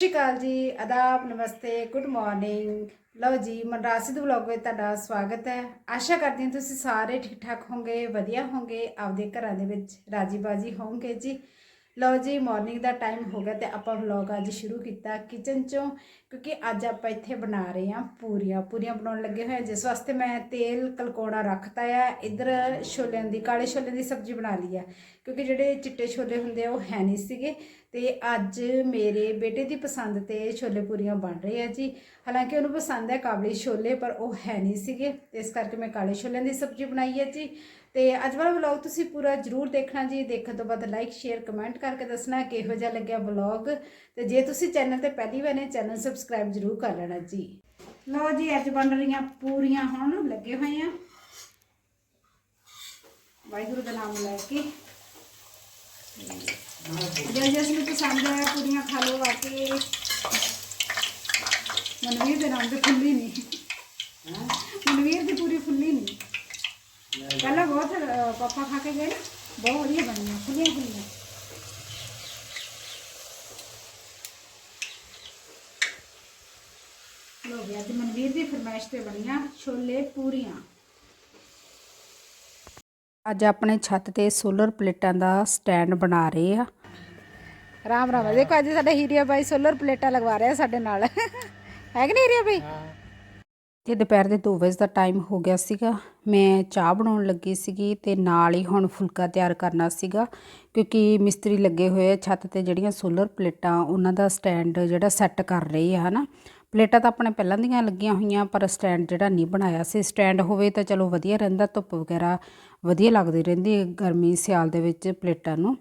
ਸਤਿ ਸ਼੍ਰੀ ਅਕਾਲ ਜੀ ਆਦਾਬ ਨਮਸਤੇ good morning ਲਓ ਜੀ ਮਨਰਾਸਿਦ ਵਲੌਗ ਵਿੱਚ ਤੁਹਾਡਾ ਸਵਾਗਤ ਹੈ। ਆਸ਼ਾ ਕਰਦੀ ਹਾਂ ਤੁਸੀਂ ਸਾਰੇ ਠੀਕ ਠਾਕ ਹੋਵੋਗੇ, ਵਧੀਆ ਹੋਵੋਗੇ, ਆਪਦੇ ਘਰਾਂ ਦੇ ਵਿੱਚ ਰਾਜੀ ਬਾਜੀ ਹੋਵੋਗੇ ਜੀ। ਲਓ ਜੀ ਮਾਰਨਿੰਗ ਦਾ ਟਾਈਮ ਹੋ ਗਿਆ ਤੇ ਆਪਾਂ ਵਲੌਗ ਅੱਜ ਸ਼ੁਰੂ ਕੀਤਾ ਕਿਚਨ ਚੋਂ, ਕਿਉਂਕਿ ਅੱਜ ਆਪਾਂ ਇੱਥੇ ਬਣਾ ਰਹੇ ਹਾਂ ਪੂਰੀਆਂ। ਪੂਰੀਆਂ ਬਣਾਉਣ ਲੱਗੇ ਹੋਏ ਹਾਂ, ਜਿਸ ਵਾਸਤੇ ਮੈਂ ਤੇਲ ਕਲਕੋਣਾ ਰੱਖਤਾ ਆ। ਇੱਧਰ ਛੋਲਿਆਂ ਦੀ, ਕਾਲੇ ਛੋਲਿਆਂ ਦੀ ਸਬਜ਼ੀ ਬਣਾ ਲਈ ਆ। ਕਿਉਂਕਿ ਜਿਹੜੇ ਚਿੱਟੇ ਛੋਲੇ ਹੁੰਦੇ ਆ, ਉਹ ਹੈ ਨਹੀਂ ਸੀਗੇ। ਤੇ ਅੱਜ ਮੇਰੇ ਬੇਟੇ ਦੀ ਪਸੰਦ ਤੇ ਛੋਲੇ ਪੂਰੀਆਂ ਬਣ ਰਹੇ ਆ ਜੀ। ਹਾਲਾਂਕਿ ਉਹਨੂੰ ਪਸੰਦ ਹੈ ਕਾਬਲੀ ਛੋਲੇ, ਪਰ ਉਹ ਹੈ ਨਹੀਂ ਸੀਗੇ। ਤੇ ਇਸ ਕਰਕੇ ਮੈਂ ਕਾਲੇ ਛੋਲਿਆਂ ਦੀ ਸਬਜ਼ੀ ਬਣਾਈ ਹੈ ਜੀ। ਤੇ ਅੱਜ ਵਾਲਾ ਵਲੌਗ ਤੁਸੀਂ ਪੂਰਾ ਜਰੂਰ ਦੇਖਣਾ ਜੀ। ਦੇਖਣ ਤੋਂ ਬਾਅਦ ਲਾਈਕ ਸ਼ੇਅਰ ਕਮੈਂਟ ਕਰਕੇ ਦੱਸਣਾ ਕਿਹੋ ਜਿਹਾ ਲੱਗਿਆ ਵਲੌਗ ਤੇ ਜੇ ਤੁਸੀਂ ਚੈਨਲ ਤੇ ਪਹਿਲੀ ਵਾਰ ਨੇ ਚੈਨਲ ਸਬਸਕ੍ਰਾਈਬ ਜਰੂਰ ਕਰ ਲੈਣਾ ਜੀ। ਲਓ ਜੀ ਅੱਜ ਬਣ ਰਹੀਆਂ ਪੂਰੀਆਂ ਹੁਣ ਲੱਗੇ ਹੋਏ ਆ। ਵਾਹਿਗੁਰੂ ਦਾ ਨਾਮ ਲੈ ਕੇ। ਜੇ ਜਿਸ ਨੂੰ ਪਸੰਦ ਆਇਆ ਕੁੜੀਆਂ ਖਾ ਲਓ ਆ ਕੇ। ਮਨਵੀਰ ਦੇ ਨਾਮ ਤੇ ਫੁੱਲੀ ਨਹੀਂ। ਮਨਵੀਰ ਦੀ ਪੂਰੀ ਫੁੱਲੀ ਨਹੀਂ। ਪਹਿਲਾਂ ਬਹੁਤ ਪਾਪਾ ਖਾ ਕੇ ਗਏ ਨਾ, ਬਹੁਤ ਵਧੀਆ ਬਣੀਆਂ ਫੁੱਲੀਆਂ ਫੁੱਲੀਆਂ ਲੋ ਵੀ ਅੱਜ ਮਨਵੀਰ ਦੀ ਫਰਮਾਇਸ਼ ਤੇ ਬਣੀਆਂ ਛੋਲੇ ਪੂਰੀਆਂ। ਅੱਜ ਆਪਣੇ ਛੱਤ ਤੇ ਸੋਲਰ ਪਲੇਟਾਂ ਦਾ ਸਟੈਂਡ ਬਣਾ ਰਹੇ ਆ। ਰਾਮ ਰਾਮ, ਦੇਖੋ ਅੱਜ ਸਾਡੇ ਹੀਰੀਆ ਬਾਈ ਸੋਲਰ ਪਲੇਟਾਂ ਲਗਵਾ ਰਿਹਾ ਸਾਡੇ ਨਾਲ। ਹੈ ਕਿ ਨਹੀਂ ਹੀਰੀਆ ਬਾਈ? ਤੇ ਦੁਪਹਿਰ ਦੇ 2 ਵਜੇ ਦਾ ਟਾਈਮ ਹੋ ਗਿਆ ਸੀਗਾ। ਮੈਂ ਚਾਹ ਬਣਾਉਣ ਲੱਗੀ ਸੀਗੀ ਤੇ ਨਾਲ ਹੀ ਹੁਣ ਫੁਲਕਾ ਤਿਆਰ ਕਰਨਾ ਸੀਗਾ ਕਿਉਂਕਿ ਮਿਸਤਰੀ ਲੱਗੇ ਹੋਏ ਆ ਛੱਤ ਤੇ ਜਿਹੜੀਆਂ ਸੋਲਰ ਪਲੇਟਾਂ, ਉਹਨਾਂ ਦਾ ਸਟੈਂਡ ਜਿਹੜਾ ਸੈੱਟ ਕਰ ਰਹੇ ਆ, ਹਨਾ। ਪਲੇਟਾਂ ਤਾਂ ਆਪਣੇ ਪਹਿਲਾਂ ਦੀਆਂ ਲੱਗੀਆਂ ਹੋਈਆਂ, ਪਰ ਸਟੈਂਡ ਜਿਹੜਾ ਨਹੀਂ ਬਣਾਇਆ ਸੀ। ਸਟੈਂਡ ਹੋਵੇ ਤਾਂ ਚਲੋ ਵਧੀਆ ਰਹਿੰਦਾ, ਧੁੱਪ ਵਗੈਰਾ ਵਧੀਆ ਲੱਗਦੀ ਰਹਿੰਦੀ ਗਰਮੀ ਸਿਆਲ ਦੇ ਵਿੱਚ ਪਲੇਟਾਂ ਨੂੰ।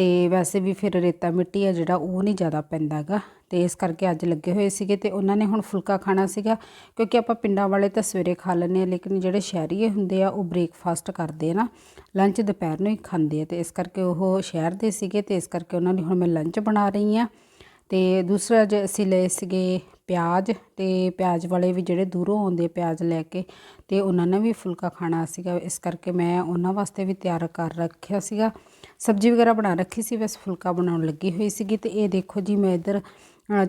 ਤੇ ਵੈਸੇ ਵੀ ਫਿਰ ਰੇਤਾ ਮਿੱਟੀ ਆ ਜਿਹੜਾ ਉਹ ਨਹੀਂ ਜ਼ਿਆਦਾ ਪੈਂਦਾਗਾ। ਤੇ ਇਸ ਕਰਕੇ ਅੱਜ ਲੱਗੇ ਹੋਏ ਸੀਗੇ ਤੇ ਉਹਨਾਂ ਨੇ ਹੁਣ ਫੁਲਕਾ ਖਾਣਾ ਸੀਗਾ। ਕਿਉਂਕਿ ਆਪਾਂ ਪਿੰਡਾਂ ਵਾਲੇ ਤਾਂ ਸਵੇਰੇ ਖਾ ਲੈਂਦੇ ਆ ਲੇਕਿਨ ਜਿਹੜੇ ਸ਼ਹਿਰੀਏ ਹੁੰਦੇ ਆ, ਉਹ ਬ੍ਰੇਕਫਾਸਟ ਕਰਦੇ ਆ ਨਾ। ਲੰਚ ਦੁਪਹਿਰ ਨੂੰ ਹੀ ਖਾਂਦੇ ਆ ਤੇ ਇਸ ਕਰਕੇ ਉਹ ਸ਼ਹਿਰ ਦੇ ਸੀਗੇ ਤੇ ਇਸ ਕਰਕੇ ਉਹਨਾਂ ਲਈ ਹੁਣ ਮੈਂ ਲੰਚ ਬਣਾ ਰਹੀ ਆ ਤੇ ਦੂਸਰਾ ਜੇ ਅਸੀਂ ਲਏ ਸੀਗੇ ਪਿਆਜ਼ ਤੇ ਪਿਆਜ਼ ਵਾਲੇ ਵੀ ਜਿਹੜੇ ਦੂਰੋਂ ਆਉਂਦੇ ਪਿਆਜ਼ ਲੈ ਕੇ ਤੇ ਉਹਨਾਂ ਨੇ ਵੀ ਫੁਲਕਾ ਖਾਣਾ ਸੀਗਾ। ਇਸ ਕਰਕੇ ਮੈਂ ਉਹਨਾਂ ਵਾਸਤੇ ਵੀ ਤਿਆਰ ਕਰ ਰੱਖਿਆ ਸੀਗਾ। ਸਬਜ਼ੀ ਵਗੈਰਾ ਬਣਾ ਰੱਖੀ ਸੀ, ਬਸ ਫੁਲਕਾ ਬਣਾਉਣ ਲੱਗੀ ਹੋਈ ਸੀਗੀ ਤੇ ਇਹ ਦੇਖੋ ਜੀ ਮੈਂ ਇੱਧਰ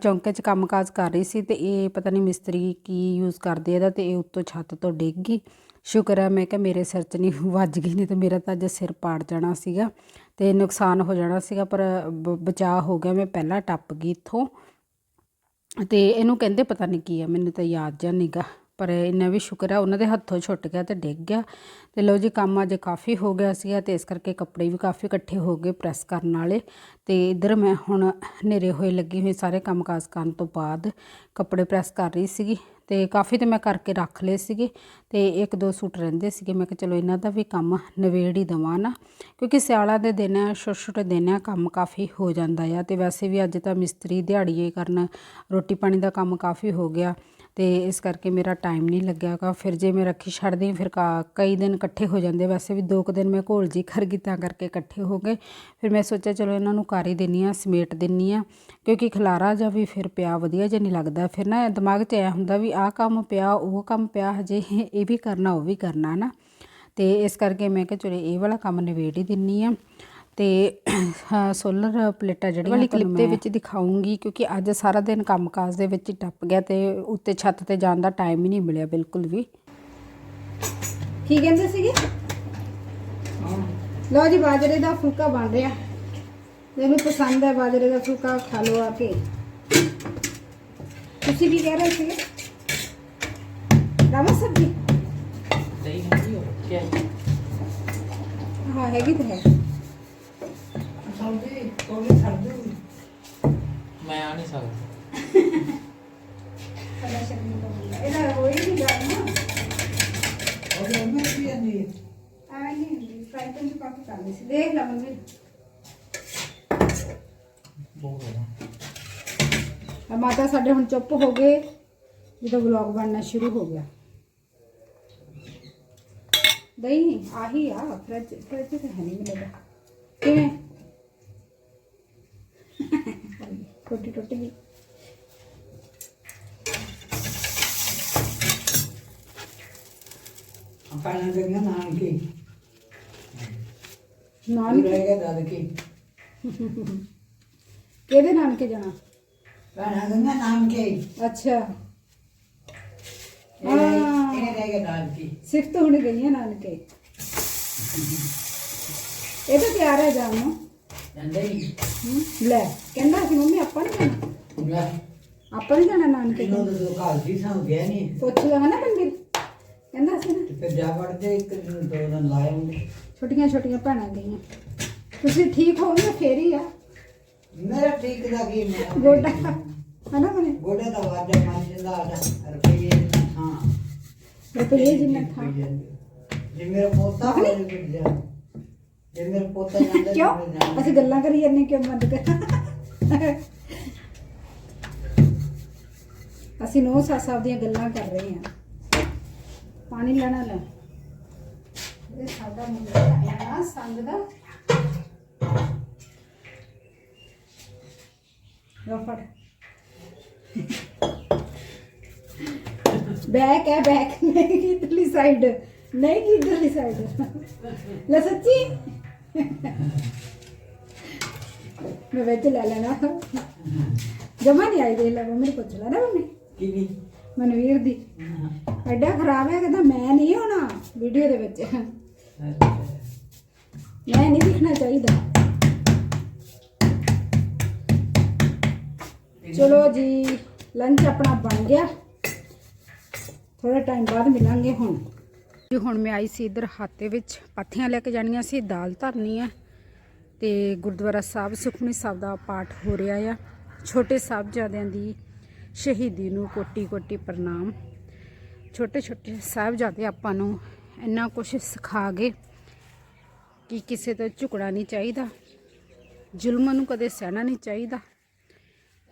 ਚੌਂਕੇ 'ਚ ਕੰਮਕਾਜ ਕਰ ਰਹੀ ਸੀ ਤੇ ਇਹ ਪਤਾ ਨਹੀਂ ਮਿਸਤਰੀ ਕੀ ਯੂਜ਼ ਕਰਦੇ ਇਹਦਾ ਤੇ ਇਹ ਉੱਤੋਂ ਛੱਤ ਤੋਂ ਡਿੱਗ ਗਈ। ਸ਼ੁਕਰ ਹੈ ਮੈਂ ਕਿਹਾ ਮੇਰੇ ਸਿਰ 'ਚ ਨਹੀਂ ਵੱਜ ਗਈ, ਨਹੀਂ ਤੇ ਮੇਰਾ ਤਾਂ ਅੱਜ ਸਿਰ ਪਾੜ ਜਾਣਾ ਸੀਗਾ। ਤੇ ਨੁਕਸਾਨ ਹੋ ਜਾਣਾ ਸੀਗਾ, ਪਰ ਬ- ਬਚਾਅ ਹੋ ਗਿਆ। ਮੈਂ ਪਹਿਲਾਂ ਟੱਪ ਗਈ ਇੱਥੋਂ। ਤੇ ਇਹਨੂੰ ਕਹਿੰਦੇ ਪਤਾ ਨਹੀਂ ਕੀ ਆ, ਮੈਨੂੰ ਤਾਂ ਯਾਦ ਜਾਂ ਨਹੀਂਗਾ ਪਰ ਇੰਨਾ ਵੀ ਸ਼ੁਕਰ ਆ, ਉਹਨਾਂ ਦੇ ਹੱਥੋਂ ਛੁੱਟ ਗਿਆ ਤੇ ਡਿੱਗ ਗਿਆ। ਤੇ ਲਓ ਜੀ, ਕੰਮ ਅੱਜ ਕਾਫੀ ਹੋ ਗਿਆ ਸੀਗਾ ਤੇ ਇਸ ਕਰਕੇ ਕੱਪੜੇ ਵੀ ਕਾਫੀ ਇਕੱਠੇ ਹੋ ਗਏ ਪ੍ਰੈਸ ਕਰਨ ਵਾਲੇ। ਤੇ ਇੱਧਰ ਮੈਂ ਹੁਣ ਹਨੇਰੇ ਹੋਏ ਲੱਗੀ ਹੋਈ ਸਾਰੇ ਕੰਮਕਾਜ ਕਰਨ ਤੋਂ ਬਾਅਦ ਕੱਪੜੇ ਪ੍ਰੈਸ ਕਰ ਰਹੀ ਸੀਗੀ। ਤੇ ਕਾਫੀ ਤੇ ਮੈਂ ਕਰਕੇ ਰੱਖ ਲਏ ਸੀਗੇ ਤੇ ਇੱਕ ਦੋ ਸੂਟ ਰਹਿੰਦੇ ਸੀਗੇ। ਮੈਂ ਕਿਹਾ ਚਲੋ ਇਹਨਾਂ ਦਾ ਵੀ ਕੰਮ ਨਵੇੜ ਹੀ ਦਵਾਂ ਨਾ, ਕਿਉਂਕਿ ਸਿਆਲਾਂ ਦੇ ਦਿਨ ਆ ਛੋਟੇ ਛੋਟੇ ਦਿਨ ਆ, ਕੰਮ ਕਾਫੀ ਹੋ ਜਾਂਦਾ ਆ। ਤੇ ਵੈਸੇ ਵੀ ਅੱਜ ਤਾਂ ਮਿਸਤਰੀ ਦਿਹਾੜੀਏ ਕਰਨ ਰੋਟੀ ਪਾਣੀ ਦਾ ਕੰਮ ਕਾਫੀ ਹੋ ਗਿਆ। ਅਤੇ ਇਸ ਕਰਕੇ ਮੇਰਾ ਟਾਈਮ ਨਹੀਂ ਲੱਗਿਆ ਗਾ ਫਿਰ ਜੇ ਮੈਂ ਰੱਖੀ ਛੱਡਦੀ, ਫਿਰ ਕਾ- ਕਈ ਦਿਨ ਇਕੱਠੇ ਹੋ ਜਾਂਦੇ ਵੈਸੇ ਵੀ ਦੋ ਕੁ ਦਿਨ ਮੈਂ ਘੋਲ ਜੀ ਕਰ ਗਈ, ਤਾਂ ਕਰਕੇ ਇਕੱਠੇ ਹੋ ਗਏ। ਫਿਰ ਮੈਂ ਸੋਚਿਆ, ਚਲੋ ਇਹਨਾਂ ਨੂੰ ਕਰ ਹੀ ਦਿੰਦੀ ਹਾਂ, ਸਮੇਟ ਦਿੰਦੀ ਹਾਂ। ਕਿਉਂਕਿ ਖਲਾਰਾ ਜਾਂ ਵੀ ਫਿਰ ਪਿਆ, ਵਧੀਆ ਜਿਹਾ ਨਹੀਂ ਲੱਗਦਾ। ਫਿਰ ਨਾ ਦਿਮਾਗ 'ਚ ਐ ਹੁੰਦਾ ਵੀ ਆਹ ਕੰਮ ਪਿਆ, ਉਹ ਕੰਮ ਪਿਆ, ਹਜੇ ਇਹ ਵੀ ਕਰਨਾ, ਉਹ ਵੀ ਕਰਨਾ ਨਾ ਤੇ ਇਸ ਕਰਕੇ ਮੈਂ ਕਿਹਾ, ਚਲੋ ਇਹ ਵਾਲਾ ਕੰਮ ਨਿਬੇੜ ਹੀ ਦਿੰਨੀ ਆ ਤੇ ਸੋਲਰ ਪਲੇਟਾਂ ਜਿਹੜੀਆਂ ਵਾਲੀ ਕਲਿੱਪ ਦੇ ਵਿੱਚ ਦਿਖਾਉਂਗੀ ਕਿਉਂਕਿ ਅੱਜ ਸਾਰਾ ਦਿਨ ਕੰਮਕਾਜ ਦੇ ਵਿੱਚ ਹੀ ਟੱਪ ਗਿਆ ਤੇ ਉੱਤੇ ਛੱਤ ਤੇ ਜਾਣ ਦਾ ਟਾਈਮ ਹੀ ਨਹੀਂ ਮਿਲਿਆ ਬਿਲਕੁਲ ਵੀ। ਕੀ ਕਹਿੰਦੇ ਸੀਗੇ? ਲਓ ਜੀ ਬਾਜਰੇ ਦਾ ਫੁਲਕਾ ਬਣ ਰਿਹਾ। ਜਿਹਨੂੰ ਪਸੰਦ ਹੈ ਬਾਜਰੇ ਦਾ ਫੁਲਕਾ ਖਾ ਲਓ ਆ ਕੇ। ਤੁਸੀਂ ਕੀ ਕਹਿ ਰਹੇ ਸੀਗੇ? ਰਾਮਾ ਸਬਜੀ ਨਹੀਂ ਹੈਗੀ ਹਾਂ ਹੈਗੀ ਤਾਂ ਹੈ। ਸਬਜ਼ੀ ਕੋਲੇ ਛੱਡ ਦੂੰ ਮੈਂ ਆ ਨਹੀਂ ਸਕਦਾ ਸਾਡਾ ਸ਼ਰਮੀ ਤੋਂ ਹੁੰਦਾ ਇਹਦਾ ਹੋਈ ਨਹੀਂ ਗੱਲ ਨਾ ਉਹ ਮੈਂ ਵੀ ਆਂਦੀ ਐਵੇਂ ਨਹੀਂ ਹੁੰਦੀ ਫਰਾਈ ਪੈਨ ਚ ਪਾ ਕੇ ਕਰਨੀ ਸੀ ਦੇਖ ਲੈ ਮੰਮੀ ਬਹੁਤ ਹੈ ਆ ਮਾਤਾ ਸਾਡੇ ਹੁਣ ਚੁੱਪ ਹੋ ਗਏ ਜਦੋਂ ਵਲੌਗ ਬਣਨਾ ਸ਼ੁਰੂ ਹੋ ਗਿਆ ਦਹੀਂ ਆਹੀ ਆ ਫ੍ਰਿਜ ਫ੍ਰਿਜ ਤੇ ਹੈ ਨਹੀਂ ਮਿਲਦਾ ਕਿਵੇਂ ਟੁੱਟੀ ਟੁੱਟ ਗਈ ਆਪਾਂ ਨਾ ਗਈਆਂ ਨਾਨਕੇ। ਨਾਨਕੇ? ਰਹਿ ਗਿਆ ਦਾਦਕੇ। ਕਿਹਦੇ ਨਾਨਕੇ ਜਾਣਾ? ਭੈਣਾਂ ਗੰਗਾ ਨਾਨਕੇ। ਅੱਛਾ। ਇਹ ਰਹਿ- ਗਿਆ ਨਾਨਕੀ ਸਿਫਤ ਹੁਣ ਗਈਆਂ ਨਾਨਕੇ। ਇਹ ਤਾਂ ਤਿਆਰ ਹੈ ਜਾਣ ਨੂੰ। ਲੈ ਕਹਿੰਦਾ ਸੀ ਮੰਮੀ ਆਪਾਂ ਨਹੀਂ ਜਾਣਾ? ਲੈ। ਆਪਾਂ ਨਹੀਂ ਜਾਣਾ ਨਾਨਕੇ ਕਿਨੋਂ ਤਾਂ ਦੋ ਘਰ ਦੀ ਸਾਂ ਗਿਆ ਨਹੀਂ ਪੁੱਛਦਾ ਹੈ ਨਾ ਮੰਗਿਰ ਕਹਿੰਦਾ ਸੀ ਨਾ। ਤੇ ਫਿਰ ਜਾ ਵੜਦੇ ਇੱਕ ਦਿਨ ਦੋ ਦਿਨ ਲਾਏ ਹੁੰਦੇ ਛੋਟੀਆਂ ਛੋਟੀਆਂ ਭੈਣਾਂ ਗਈਆਂ। ਤੁਸੀਂ ਠੀਕ ਹੋਵੋਗੇ ਫੇਰ ਹੀ ਆ। ਮੇਰਾ ਠੀਕ ਦਾ ਕੀ ਮੇਰਾ ਗੋਡਾ ਹੈ। ਨਾ ਮਨੇ ਗੋਡੇ ਦਾ ਵਾਜਾ ਮੰਨ ਜਾਂਦਾ ਆਦਾ ਰੁਪਈਏ ਹਾਂ ਰੁਪਏ ਜਿੰਨਾ ਥਾ। ਜੇ ਮੇਰਾ ਪੋਤਾ ਹੋਵੇ ਤੇ ਜਾ। ਜੇ ਮੇਰਾ ਪੋਤਾ ਜਾਂਦਾ ਕਿਉਂ? ਤੇ ਜਾਣਾ। ਅਸੀਂ ਗੱਲਾਂ ਕਰੀ ਜਾਂਦੇ ਕਿਉਂ ਬੰਦ ਕਰ ਅਸੀਂ ਨੋ ਸਾਸਾ ਦੀਆਂ ਗੱਲਾਂ ਕਰ ਰਹੇ ਹਾਂ। ਪਾਣੀ ਲੈਣਾ ਲੈ। ਇਹ ਸਾਡਾ ਮੁੰਡਾ ਨਾ ਸੰਗ ਦਾ। ਫੜ। ਬੈਕ ਹੈ ਬੈਕ। ਨਹੀਂ ਇਧਰਲੀ ਸਾਈਡ ਨਹੀਂ ਕਿ ਇਧਰਲੀ ਸਾਈਡ ਲੈ ਸੱਚੀ ਮੈਂ ਵਿੱਚ ਲੈ ਲੈਣਾ ਜਮਾ ਨਹੀਂ ਆਈ ਦੇ ਲੈ ਨੂੰ ਪੁੱਛ ਲੈਣਾ ਮੰਮੀ ਕੀ ਨਹੀਂ ਮਨਵੀਰ ਦੀ ਐਡਾ ਖਰਾਬ ਹੈ ਕਹਿੰਦਾ ਮੈਂ ਨਹੀਂ ਹੋਣਾ ਵੀਡੀਓ ਦੇ ਵਿੱਚ ਮੈਂ ਨਹੀਂ ਦਿਖਣਾ ਚਾਹੀਦਾ ਚਲੋ ਜੀ ਲੰਚ ਆਪਣਾ ਬਣ ਗਿਆ ਥੋੜਾ ਟਾਈਮ ਬਾਅਦ ਮਿਲਾਂਗੇ ਹੁਣ ਜੀ ਹੁਣ ਮੈਂ ਆਈ ਸੀ ਇਧਰ ਹਾਤੇ ਵਿੱਚ, ਪਾਥੀਆਂ ਲੈ ਕੇ ਜਾਣੀਆਂ ਸੀ, ਦਾਲ ਧਰਨੀ ਆ ਤੇ ਗੁਰਦੁਆਰਾ ਸਾਹਿਬ, ਸੁਖਮਨੀ ਸਾਹਿਬ ਦਾ ਪਾਠ ਹੋ ਰਿਹਾ ਆ। ਛੋਟੇ ਸਾਹਿਬਜ਼ਾਦਿਆਂ ਦੀ ਸ਼ਹੀਦੀ ਨੂੰ ਕੋਟੀ ਕੋਟੀ ਪ੍ਰਣਾਮ। ਛੋਟੇ ਛੋਟੇ ਸਾਹਿਬਜ਼ਾਦੇ ਆਪਾਂ ਨੂੰ ਇੰਨਾ ਕੁਝ ਸਿਖਾ ਗਏ ਕਿ ਕਿਸੇ ਤੋਂ ਝੁਕਣਾ ਨਹੀਂ ਚਾਹੀਦਾ, ਜ਼ੁਲਮ ਨੂੰ ਕਦੇ ਸਹਿਣਾ ਨਹੀਂ ਚਾਹੀਦਾ।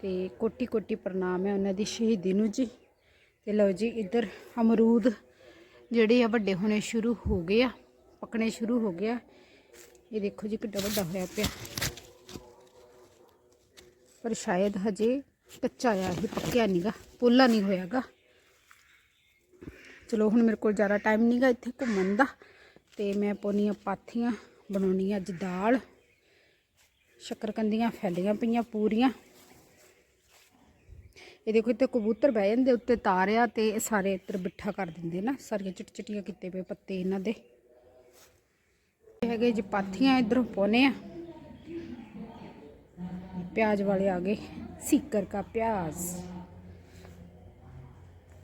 ਤੇ ਕੋਟੀ ਕੋਟੀ ਪ੍ਰਣਾਮ ਹੈ ਉਹਨਾਂ ਦੀ ਸ਼ਹੀਦੀ ਨੂੰ ਜੀ। ਤੇ ਲਓ ਜੀ, ਇੱਧਰ ਅਮਰੂਦ ਜਿਹੜੇ ਆ ਵੱਡੇ ਹੋਣੇ ਸ਼ੁਰੂ ਹੋ ਗਏ ਆ, ਪੱਕਣੇ ਸ਼ੁਰੂ ਹੋ ਗਿਆ ਇਹ ਦੇਖੋ ਜੀ ਕਿੱਡਾ ਵੱਡਾ ਹੋਇਆ ਪਿਆ। ਪਰ ਸ਼ਾਇਦ ਹਜੇ ਕੱਚਾ ਆ, ਇਹ ਪੱਕਿਆ ਨਹੀਂਗਾ ਪੋਲਾ ਨਹੀਂ ਹੋਇਆਗਾ ਚਲੋ ਹੁਣ ਮੇਰੇ ਕੋਲ ਜ਼ਿਆਦਾ ਟਾਈਮ ਨਹੀਂਗਾ ਇੱਥੇ ਘੁੰਮਣ ਦਾ, ਤੇ ਮੈਂ ਪਾਉਣੀਆਂ ਪਾਥੀਆਂ ਬਣਾਉਣੀ ਅੱਜ ਦਾਲ। ਸ਼ੱਕਰਕੰਦੀਆਂ ਫੈਲੀਆਂ ਪਈਆਂ ਪੂਰੀਆਂ। ਇਹ ਦੇਖੋ ਇੱਥੇ ਕਬੂਤਰ ਬਹਿ ਜਾਂਦੇ, ਉੱਤੇ ਤਾਰਿਆ ਤੇ ਇਹ ਸਾਰੇ ਇੱਧਰ ਬਿੱਠਾ ਕਰ ਦਿੰਦੇ ਨਾ, ਸਾਰੀਆਂ ਚਿੱਟ ਚਿੱਟੀਆਂ ਕੀਤੇ ਪਏ ਪੱਤੇ ਇਹਨਾਂ ਦੇ। ਹੈਗੇ ਜੀ ਪਾਥੀਆਂ, ਇਧਰੋਂ ਪਾਉਨੇ ਆ। ਪਿਆਜ਼ ਵਾਲੇ ਆ ਗਏ, ਸੀਕਰ ਕਾ ਪਿਆਜ਼।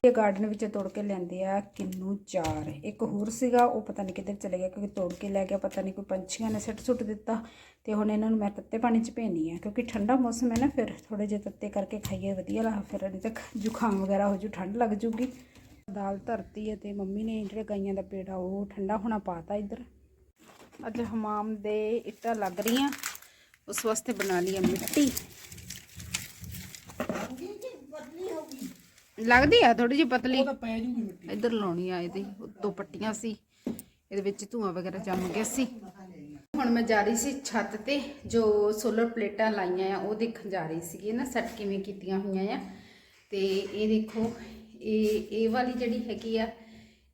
ਇਹ ਗਾਰਡਨ ਵਿੱਚ ਤੋੜ ਕੇ ਲੈਂਦੇ ਆ ਕਿੰਨੂ ਚਾਰ। ਇੱਕ ਹੋਰ ਸੀਗਾ, ਉਹ ਪਤਾ ਨਹੀਂ ਕਿੱਧਰ ਚਲੇ ਗਿਆ ਕਿਉਂਕਿ ਤੋੜ ਕੇ ਲੈ ਗਿਆ, ਪਤਾ ਨਹੀਂ ਕੋਈ ਪੰਛੀਆਂ ਨੇ ਸਿੱਟ ਸੁੱਟ ਦਿੱਤਾ ਤੇ ਹੁਣ ਇਹਨਾਂ ਨੂੰ ਮੈਂ ਤੱਤੇ ਪਾਣੀ 'ਚ ਭੇਣੀ ਆ ਕਿਉਂਕਿ ਠੰਡਾ ਮੌਸਮ ਹੈ ਨਾ ਫਿਰ ਥੋੜੇ ਜਿਹੇ ਤੱਤੇ ਕਰਕੇ ਖਾਈਏ ਵਧੀਆ ਲਾ, ਫਿਰ ਨਹੀਂ ਤਾਂ ਜ਼ੁਕਾਮ ਵਗੈਰਾ ਹੋ ਜੂ, ਠੰਡ ਲੱਗ ਜੂਗੀ। ਦਾਲ ਧਰਤੀ ਹੈ ਤੇ ਮੰਮੀ ਨੇ ਜਿਹੜੇ ਗਾਈਆਂ ਦਾ ਪੇੜਾ ਉਹ ਠੰਡਾ ਹੋਣਾ ਪਾਤਾ ਇੱਧਰ। ਅੱਜ ਹਮਾਮ ਦੇ ਇੱਟਾਂ ਲੱਗ ਰਹੀਆਂ, ਉਸ ਵਾਸਤੇ ਬਣਾ ਲਈ ਹੈ ਮਿੱਟੀ। ਲੱਗਦੀ ਆ ਥੋੜੀ ਜਿਹੀ ਪਤਲੀ? ਪੈ ਜੂਗੀ ਮਿੱਟੀ। ਇੱਧਰ ਲਾਉਣੀ ਆ ਇਹਦੀ ਦੋ ਪੱਟੀਆਂ ਸੀ। ਇਹਦੇ ਵਿੱਚ ਧੂਆਂ ਵਗੈਰਾ ਜੰਮ ਗਿਆ ਸੀ। ਹੁਣ ਮੈਂ ਜਾ ਰਹੀ ਸੀ ਛੱਤ ਤੇ ਜੋ ਸੋਲਰ ਪਲੇਟਾਂ ਲਾਈਆਂ ਆ ਉਹ ਦੇਖਣ ਜਾ ਰਹੀ ਸੀਗੀ। ਨਾ ਸੈੱਟ ਕਿਵੇਂ ਕੀਤੀਆਂ ਹੋਈਆਂ ਆ। ਤੇ ਇਹ ਦੇਖੋ ਇਹ ਇਹ ਵਾਲੀ ਜਿਹੜੀ ਹੈਗੀ ਆ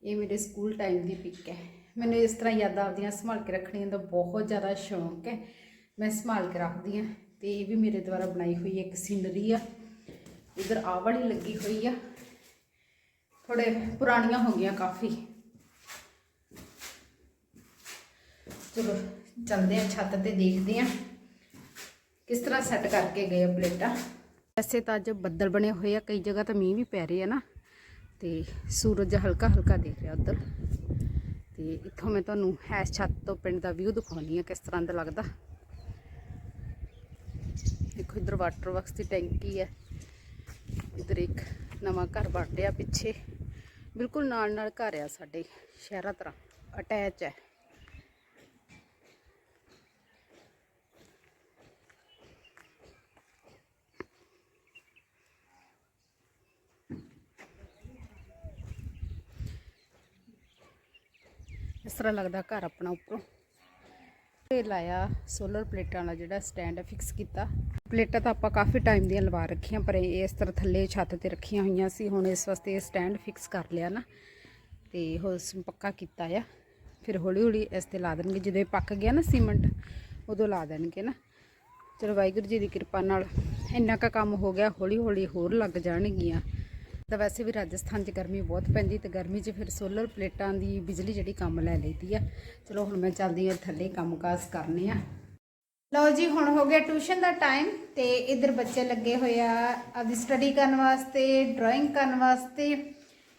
ਇਹ ਮੇਰੇ ਸਕੂਲ ਟਾਈਮ ਦੀ ਪਿਕ ਹੈ। ਮੈਨੂੰ ਇਸ ਤਰ੍ਹਾਂ ਯਾਦਾਂ ਆਪਦੀਆਂ ਸੰਭਾਲ ਕੇ ਰੱਖਣੀਆਂ ਦਾ ਬਹੁਤ ਜ਼ਿਆਦਾ ਸ਼ੌਂਕ ਹੈ। ਮੈਂ ਸੰਭਾਲ ਕੇ ਰੱਖਦੀ ਆ ਤੇ ਇਹ ਵੀ ਮੇਰੇ ਦੁਆਰਾ ਬਣਾਈ ਹੋਈ ਇੱਕ ਸੀਨਰੀ ਆ। ਇਧਰ ਆਹ ਵਾਲੀ ਲੱਗੀ ਹੋਈ ਆ। ਥੋੜੇ ਪੁਰਾਣੀਆਂ ਹੋ ਗਈਆਂ ਕਾਫੀ। ਚਲੋ, ਚੱਲਦੇ ਆ ਛੱਤ ਤੇ ਦੇਖਦੇ ਆ ਕਿਸ ਤਰ੍ਹਾਂ ਸੈੱਟ ਕਰਕੇ ਗਏ ਆ ਪਲੇਟਾਂ। ਵੈਸੇ ਤਾਂ ਅੱਜ ਬੱਦਲ ਬਣੇ ਹੋਏ ਆ, ਕਈ ਜਗ੍ਹਾ ਤਾਂ ਮੀਂਹ ਵੀ ਪੈ ਰਿਹਾ ਨਾ। ਤੇ ਸੂਰਜ ਹਲਕਾ ਹਲਕਾ ਦਿਖ ਰਿਹਾ ਉਧਰ। ਤੇ ਇੱਥੋਂ ਮੈਂ ਤੁਹਾਨੂੰ ਇਸ ਛੱਤ ਤੋਂ ਪਿੰਡ ਦਾ ਵਿਊ ਦਿਖਾਉਣੀ ਆ ਕਿਸ ਤਰ੍ਹਾਂ ਦਾ ਲੱਗਦਾ। ਦੇਖੋ ਇਧਰ ਵਾਟਰ ਵਰਕਸ ਦੀ ਟੈਂਕੀ ਹੈ ਇਧਰ ਇੱਕ ਨਵਾਂ ਘਰ ਬਣ ਰਿਹਾ ਪਿੱਛੇ। ਬਿਲਕੁਲ ਨਾਲ ਨਾਲ ਘਰ ਆ ਸਾਡੇ, ਸ਼ਹਿਰਾਂ ਤਰ੍ਹਾਂ। ਅਟੈਚ ਹੈ ਇਸ ਤਰ੍ਹਾਂ ਲੱਗਦਾ ਘਰ ਆਪਣਾ ਉੱਪਰੋਂ। ਤੇ ਲਾਇਆ ਸੋਲਰ ਪਲੇਟਾਂ ਵਾਲਾ ਜਿਹੜਾ ਸਟੈਂਡ ਹੈ ਫਿਕਸ ਕੀਤਾ। ਪਲੇਟਾਂ ਤਾਂ ਆਪਾਂ ਕਾਫੀ ਟਾਈਮ ਦੀਆਂ ਲਵਾ ਰੱਖੀਆਂ, ਪਰ ਇਹ ਇਸ ਤਰ੍ਹਾਂ ਥੱਲੇ ਛੱਤ ਤੇ ਰੱਖੀਆਂ ਹੋਈਆਂ ਸੀ। ਹੁਣ ਇਸ ਵਾਸਤੇ ਇਹ ਸਟੈਂਡ ਫਿਕਸ ਕਰ ਲਿਆ ਨਾ, ਤੇ ਹੁਣ ਪੱਕਾ ਕੀਤਾ ਆ। ਫਿਰ ਹੌਲੀ ਹੌਲੀ ਇਸ ਤੇ ਲਾ ਦੇਣਗੇ। ਜਦੋਂ ਇਹ ਪੱਕ ਗਿਆ ਨਾ ਸੀਮੈਂਟ, ਉਦੋਂ ਲਾ ਦੇਣਗੇ ਨਾ। ਚਲੋ ਵਾਹਿਗੁਰੂ ਜੀ ਦੀ ਕਿਰਪਾ ਨਾਲ ਇੰਨਾ ਕੁ ਕੰਮ ਹੋ ਗਿਆ ਹੌਲੀ ਹੌਲੀ ਹੋਰ ਲੱਗ ਜਾਣਗੀਆਂ। ਤਾਂ ਵੈਸੇ ਵੀ ਰਾਜਸਥਾਨ 'ਚ ਗਰਮੀ ਬਹੁਤ ਪੈਂਦੀ ਤੇ ਗਰਮੀ 'ਚ ਫਿਰ ਸੋਲਰ ਪਲੇਟਾਂ ਦੀ ਬਿਜਲੀ ਜਿਹੜੀ ਕੰਮ ਲੈ ਲਈਦੀ ਆ। ਚਲੋ ਹੁਣ ਮੈਂ ਚੱਲਦੀ ਹਾਂ ਥੱਲੇ ਕੰਮਕਾਜ ਕਰਨੇ ਆ। ਲਓ ਜੀ, ਹੁਣ ਹੋ ਗਿਆ ਟਿਊਸ਼ਨ ਦਾ ਟਾਈਮ ਤੇ ਇਧਰ ਬੱਚੇ ਲੱਗੇ ਹੋਏ ਆ ਆਪਦੀ ਸਟੱਡੀ ਕਰਨ ਵਾਸਤੇ ਡਰਾਇੰਗ ਕਰਨ ਵਾਸਤੇ।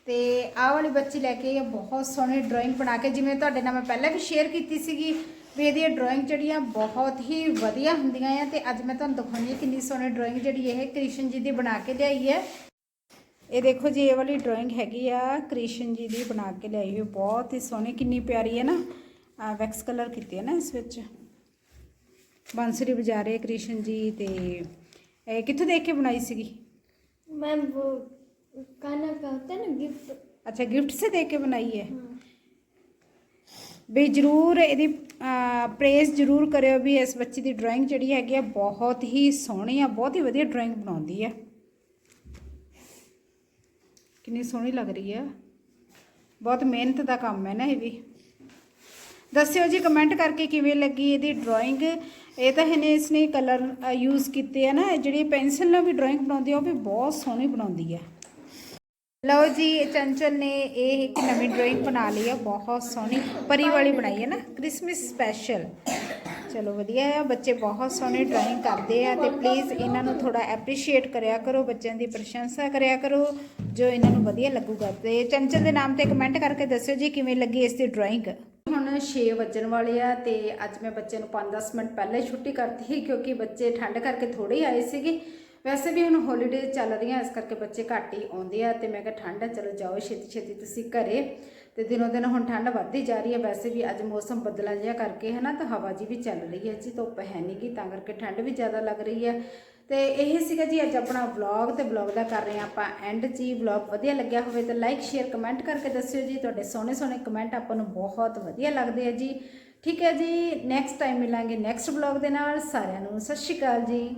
ਤੇ ਆਹ ਵਾਲੀ ਬੱਚੀ ਲੈ ਕੇ ਬਹੁਤ ਸੋਹਣੀ ਡਰਾਇੰਗ ਬਣਾ ਕੇ। ਜਿਵੇਂ ਤੁਹਾਡੇ ਨਾਲ ਮੈਂ ਪਹਿਲਾਂ ਵੀ ਸ਼ੇਅਰ ਕੀਤੀ ਸੀਗੀ ਵੀ ਇਹਦੀ ਡਰਾਇੰਗ ਜਿਹੜੀਆਂ ਬਹੁਤ ਹੀ ਵਧੀਆ ਹੁੰਦੀਆਂ ਆ। ਤੇ ਅੱਜ ਮੈਂ ਤੁਹਾਨੂੰ ਦਿਖਾਉਣੀ ਆ ਕਿੰਨੀ ਸੋਹਣੀ ਡਰਾਇੰਗ ਜਿਹੜੀ ਇਹ ਕ੍ਰਿਸ਼ਨ ਜੀ ਦੀ ਬਣਾ ਕੇ ਲਿਆਈ ਹੈ। ਇਹ ਦੇਖੋ ਜੀ ਇਹ ਵਾਲੀ ਡਰਾਇੰਗ ਹੈਗੀ ਆ ਕ੍ਰਿਸ਼ਨ ਜੀ ਦੀ ਬਣਾ ਕੇ ਲਿਆਈ ਹੋਈ ਬਹੁਤ ਹੀ ਸੋਹਣੀ ਕਿੰਨੀ ਪਿਆਰੀ ਹੈ ਨਾ। ਵੈਕਸ ਕਲਰ ਕੀਤੀ ਹੈ ਨਾ ਇਸ ਵਿੱਚ। ਬਾਂਸਰੀ ਬਜਾਰੇ ਕ੍ਰਿਸ਼ਨ ਜੀ ਤੇ ਇਹ ਕਿੱਥੋਂ ਦੇਖ ਕੇ ਬਣਾਈ ਸੀਗੀ? ਮੈਮ ਉਹ ਕਾਨਾ ਕਹਤੇ ਨਾ ਗਿਫਟ ਅੱਛਾ ਗਿਫਟ ਸੇ ਦੇਖ ਕੇ ਬਣਾਈ ਹੈ। ਵੀ ਜਰੂਰ ਇਹਦੀ ਪ੍ਰੇਸ ਜਰੂਰ ਕਰਿਓ ਵੀ ਇਸ ਬੱਚੀ ਦੀ ਡਰਾਇੰਗ ਜਿਹੜੀ ਹੈਗੀ ਆ ਬਹੁਤ ਹੀ ਸੋਹਣੀ ਆ ਬਹੁਤ ਹੀ ਵਧੀਆ ਡਰਾਇੰਗ ਬਣਾਉਂਦੀ ਆ। ਕਿੰਨੀ ਸੋਹਣੀ ਲੱਗ ਰਹੀ ਆ ਬਹੁਤ ਮਿਹਨਤ ਦਾ ਕੰਮ ਹੈ ਨਾ ਇਹ ਵੀ। ਦੱਸਿਓ ਜੀ ਕਮੈਂਟ ਕਰਕੇ ਕਿਵੇਂ ਲੱਗੀ ਇਹਦੀ ਡਰਾਇੰਗ ਇਹ ਤਾਂ ਇਹਨੇ ਇਸਨੇ ਕਲਰ ਯੂਜ਼ ਕੀਤੇ ਆ ਨਾ ਜਿਹੜੀ ਪੈਨਸਲ ਨਾਲ ਵੀ ਡਰਾਇੰਗ ਬਣਾਉਂਦੀ ਆ, ਉਹ ਵੀ ਬਹੁਤ ਸੋਹਣੀ ਬਣਾਉਂਦੀ ਆ ਲਓ ਜੀ ਚੰਚਲ ਨੇ ਇਹ ਇੱਕ ਨਵੀਂ ਡਰਾਇੰਗ ਬਣਾ ਲਈ ਆ ਬਹੁਤ ਸੋਹਣੀ, ਪਰੀ ਵਾਲੀ ਬਣਾਈ ਹੈ ਨਾ ਕ੍ਰਿਸਮਸ ਸਪੈਸ਼ਲ ਚਲੋ ਵਧੀਆ ਆ, ਬੱਚੇ ਬਹੁਤ ਸੋਹਣੇ ਡਰਾਇੰਗ ਕਰਦੇ ਆ ਤੇ ਪਲੀਜ਼ ਇਹਨਾਂ ਨੂੰ ਥੋੜਾ ਐਪਰੀਸ਼ੀਏਟ ਕਰਿਆ ਕਰੋ, ਬੱਚਿਆਂ ਦੀ ਪ੍ਰਸ਼ੰਸਾ ਕਰਿਆ ਕਰੋ, ਜੋ ਇਹਨਾਂ ਨੂੰ ਵਧੀਆ ਲੱਗੂਗਾ। ਤੇ ਚੰਚਲ ਦੇ ਨਾਮ ਤੇ ਕਮੈਂਟ ਕਰਕੇ ਦੱਸਿਓ ਜੀ ਕਿਵੇਂ ਲੱਗੀ ਇਸ ਦੀ ਡਰਾਇੰਗ ਹੁਣ 6 ਵੱਜਣ ਵਾਲੇ ਆ ਤੇ ਅੱਜ ਮੈਂ ਬੱਚੇ ਨੂੰ 5-10 ਮਿੰਟ ਪਹਿਲਾਂ ਹੀ ਛੁੱਟੀ ਕਰਤੀ ਸੀ ਕਿਉਂਕਿ ਬੱਚੇ ਠੰਡ ਕਰਕੇ ਥੋੜੇ ਆਏ ਸੀਗੇ। ਵੈਸੇ ਵੀ ਹੁਣ ਹੌਲੀਡੇ ਚੱਲ ਰਹੀਆਂ, ਇਸ ਕਰਕੇ ਬੱਚੇ ਘੱਟ ਹੀ ਆਉਂਦੇ ਆ ਤੇ ਮੈਂ ਕਿਹਾ ਠੰਡ ਆ, ਚਲੋ ਜਾਓ ਛੇਤੀ ਛੇਤੀ ਤੁਸੀਂ ਘਰੇ। ਤੇ ਦਿਨੋਂ ਦਿਨ ਹੁਣ ਠੰਡ ਵੱਧਦੀ ਜਾ ਰਹੀ ਹੈ। ਵੈਸੇ ਵੀ ਅੱਜ ਮੌਸਮ ਬਦਲਾ ਜਿਹਾ ਕਰਕੇ ਹੈ ਨਾ, ਤਾਂ ਹਵਾ ਜੀ ਵੀ ਚੱਲ ਰਹੀ ਹੈ। ਜੀ ਧੁੱਪ ਹੈ ਨਹੀਂ ਗੀ, ਤਾਂ ਕਰਕੇ ਠੰਡ ਵੀ ਜ਼ਿਆਦਾ ਲੱਗ ਰਹੀ ਹੈ। ਤੇ ਇਹ ਸੀਗਾ ਜੀ ਅੱਜ ਆਪਣਾ ਵਲੌਗ ਤੇ ਵਲੌਗ ਦਾ ਕਰ ਰਹੇ ਹਾਂ ਆਪਾਂ ਐਂਡ ਜੀ। ਵਲੌਗ ਵਧੀਆ ਲੱਗਿਆ ਹੋਵੇ ਤਾਂ ਲਾਈਕ ਸ਼ੇਅਰ ਕਮੈਂਟ ਕਰਕੇ ਦੱਸਿਓ ਜੀ। ਤੁਹਾਡੇ ਸੋਹਣੇ ਸੋਹਣੇ ਕਮੈਂਟ ਆਪਾਂ ਨੂੰ ਬਹੁਤ ਵਧੀਆ ਲੱਗਦੇ ਆ ਜੀ। ਠੀਕ ਹੈ ਜੀ ਨੈਕਸਟ ਟਾਈਮ ਮਿਲਾਂਗੇ ਨੈਕਸਟ ਵਲੌਗ ਦੇ ਨਾਲ। ਸਾਰਿਆਂ ਨੂੰ ਸਤਿ ਸ਼੍ਰੀ ਅਕਾਲ ਜੀ।